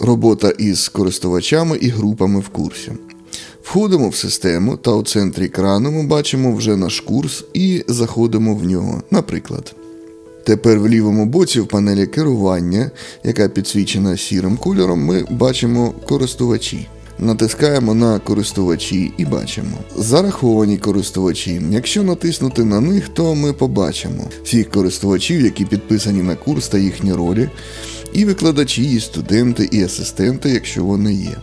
Робота із користувачами і групами в курсі. Входимо в систему та у центрі екрану ми бачимо вже наш курс і заходимо в нього, наприклад. Тепер в лівому боці в панелі керування, яка підсвічена сірим кольором, ми бачимо користувачі. Натискаємо на користувачі і бачимо зараховані користувачі. Якщо натиснути на них, то ми побачимо всіх користувачів, які підписані на курс та їхні ролі, і викладачі, і студенти, і асистенти, якщо вони є.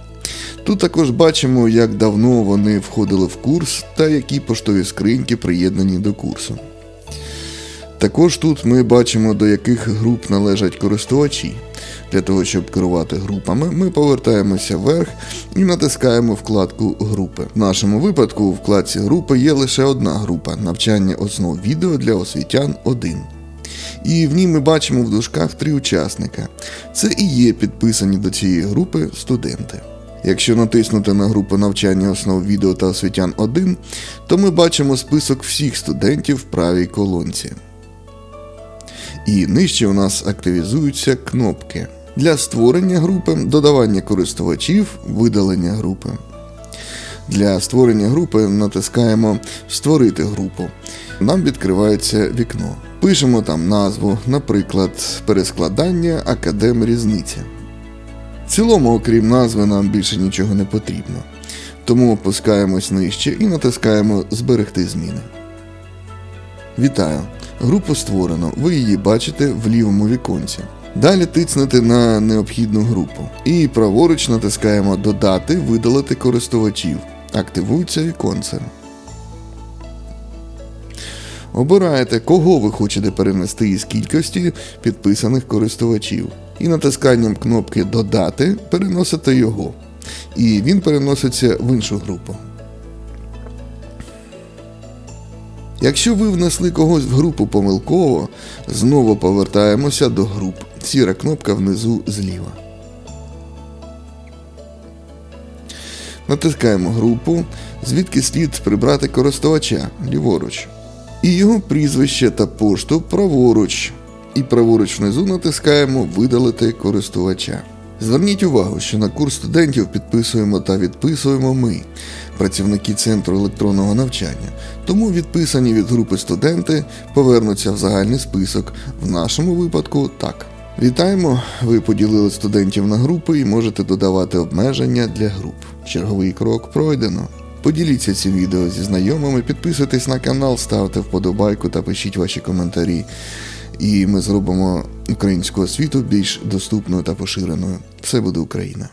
Тут також бачимо, як давно вони входили в курс та які поштові скриньки приєднані до курсу. Також тут ми бачимо, до яких груп належать користувачі. Для того, щоб керувати групами, ми повертаємося вверх і натискаємо вкладку Групи. В нашому випадку у вкладці групи є лише одна група навчання основ відео для освітян 1. І в ній ми бачимо в дужках три учасника. Це і є підписані до цієї групи студенти. Якщо натиснути на групу навчання основ відео та освітян 1, то ми бачимо список всіх студентів в правій колонці. І нижче у нас активізуються кнопки для створення групи, додавання користувачів, видалення групи. Для створення групи натискаємо Створити групу. Нам відкривається вікно. Пишемо там назву, наприклад, перескладання Академ Різниця. В цілому, окрім назви, нам більше нічого не потрібно. Тому опускаємось нижче і натискаємо Зберегти зміни. Вітаю! Групу створено, ви її бачите в лівому віконці. Далі тицнете на необхідну групу. І праворуч натискаємо Додати, видалити користувачів. Активується віконце. Обираєте, кого ви хочете перенести із кількості підписаних користувачів. І натисканням кнопки Додати переносите його. І він переноситься в іншу групу. Якщо ви внесли когось в групу помилково, знову повертаємося до груп. Сіра кнопка внизу зліва. Натискаємо групу, звідки слід прибрати користувача ліворуч. І його прізвище та пошту праворуч. І праворуч внизу натискаємо Видалити користувача. Зверніть увагу, що на курс студентів підписуємо та відписуємо ми, працівники центру електронного навчання. Тому відписані від групи студенти повернуться в загальний список. В нашому випадку так. Вітаємо! Ви поділили студентів на групи і можете додавати обмеження для груп. Черговий крок пройдено. Поділіться цим відео зі знайомими, підписуйтесь на канал, ставте вподобайку та пишіть ваші коментарі. І ми зробимо українську освіту більш доступною та поширеною. Все буде Україна!